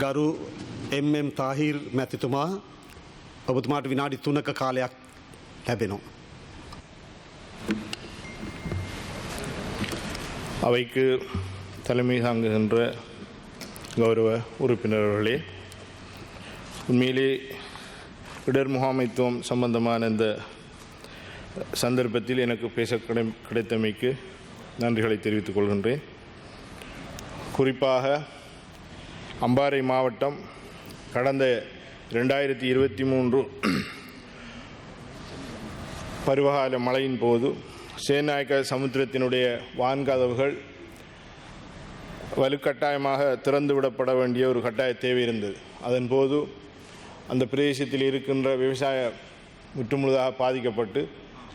ගරු එම්.එම්. තාහිර් මැතිතුමා ඔබතුමාට විනාඩි තුනක කාලයක් ලැබෙනවා. அவைக்கு தலைமை தாங்குகின்ற கௌரவ உறுப்பினர்களே உண்மையிலே இடர் முகாமைத்துவம் சம்பந்தமான இந்த சந்தர்ப்பத்தில் எனக்கு பேச கிடை கிடைத்தமைக்கு நன்றிகளை தெரிவித்துக் கொள்கின்றேன் குறிப்பாக அம்பாறை மாவட்டம் கடந்த ரெண்டாயிரத்தி இருபத்தி மூன்று பருவகால மழையின் போது சேநாயக்க சமுத்திரத்தினுடைய வான்கதவுகள் வலுக்கட்டாயமாக திறந்துவிடப்பட வேண்டிய ஒரு கட்டாய தேவை இருந்தது. அதன் போது அந்த பிரதேசத்தில் இருக்கின்ற விவசாய முற்றுமுழுதாக பாதிக்கப்பட்டு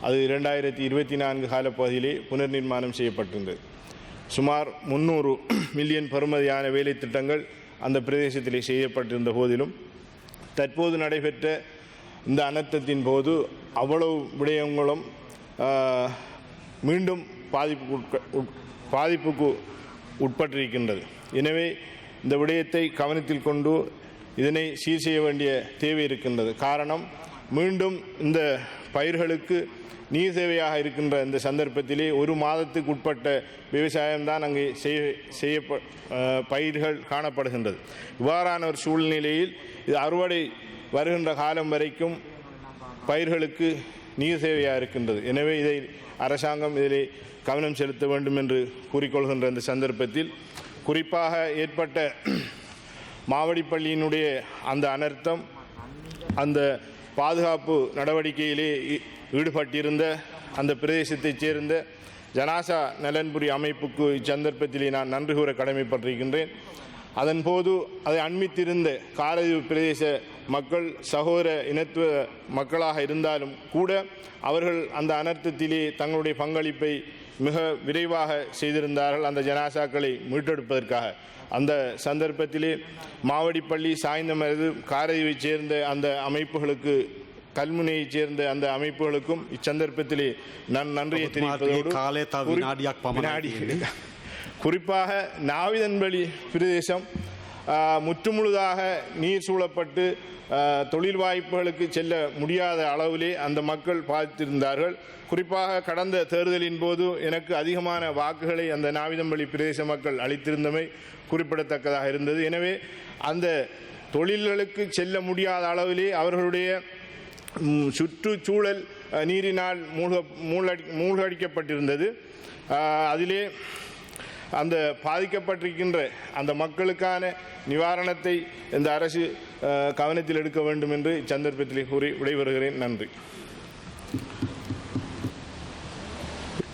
அது இரண்டாயிரத்தி இருபத்தி நான்கு காலப்பகுதியிலே புனர் நிர்மாணம் செய்யப்பட்டிருந்தது. சுமார் முந்நூறு மில்லியன் பருமதியான வேலை திட்டங்கள் அந்த பிரதேசத்திலே செய்யப்பட்டிருந்த போதிலும் தற்போது நடைபெற்ற இந்த அனர்த்தத்தின் போது அவ்வளவு விடயங்களும் மீண்டும் பாதிப்புக்கு உட்- பாதிப்புக்கு உட்பட்டிருக்கின்றது. எனவே இந்த விடயத்தை கவனத்தில் கொண்டு இதனை சீர் செய்ய வேண்டிய தேவை இருக்கின்றது. காரணம் மீண்டும் இந்த பயிர்களுக்கு நீர் சேவையாக இருக்கின்ற இந்த சந்தர்ப்பத்திலே ஒரு மாதத்துக்கு உட்பட்ட விவசாயம்தான் அங்கே செய்ய செய்ய பயிர்கள் காணப்படுகின்றது. இவ்வாறான ஒரு சூழ்நிலையில் இது அறுவடை வருகின்ற காலம் வரைக்கும் பயிர்களுக்கு நீர் சேவையாக இருக்கின்றது. எனவே இதை அரசாங்கம் இதிலே கவனம் செலுத்த வேண்டும் என்று கூறிக்கொள்கின்ற இந்த சந்தர்ப்பத்தில் குறிப்பாக ஏற்பட்ட மாவடிப்பள்ளியினுடைய அந்த அனர்த்தம் அந்த பாதுகாப்பு நடவடிக்கையிலே ஈடுபட்டிருந்த அந்த பிரதேசத்தைச் சேர்ந்த ஜனாசா நலன்புரி அமைப்புக்கு இச்சந்தர்ப்பத்திலே நான் நன்றி கூற கடமைப்பட்டிருக்கின்றேன். அதன்போது அதை அண்மித்திருந்த காரதீவு பிரதேச மக்கள் சகோதர இனத்துவ மக்களாக இருந்தாலும் கூட அவர்கள் அந்த அனர்த்தத்திலே தங்களுடைய பங்களிப்பை மிக விரைவாக செய்திருந்தார்கள் அந்த ஜனாசாக்களை மீட்டெடுப்பதற்காக. அந்த சந்தர்ப்பத்திலே மாவடிப்பள்ளி சாய்ந்தமரது காரையை சேர்ந்த அந்த அமைப்புகளுக்கு கல்முனையைச் சேர்ந்த அந்த அமைப்புகளுக்கும் இச்சந்தர்ப்பத்திலே நான் நன்றியை தெரிவிப்பதோடு குறிப்பாக நாவிதன்வழி பிரதேசம் முற்றுமுழுதாக நீர் சூழப்பட்டு தொழில் வாய்ப்புகளுக்கு செல்ல முடியாத அளவிலே அந்த மக்கள் பாதித்திருந்தார்கள். குறிப்பாக கடந்த தேர்தலின் போது எனக்கு அதிகமான வாக்குகளை அந்த நாவிதம்பள்ளி பிரதேச மக்கள் அளித்திருந்தமை குறிப்பிடத்தக்கதாக இருந்தது. எனவே அந்த தொழில்களுக்கு செல்ல முடியாத அளவிலே அவர்களுடைய சுற்றுச்சூழல் நீரினால் மூழ்க மூழ்கடி மூழ்கடிக்கப்பட்டிருந்தது. அதிலே அந்த பாதிக்கப்பட்டிருக்கின்ற அந்த மக்களுக்கான நிவாரணத்தை இந்த அரசு கவனத்தில் எடுக்க வேண்டும் என்று இச்சந்தர்ப்பத்தில் கூறி விடைபெறுகிறேன். நன்றி.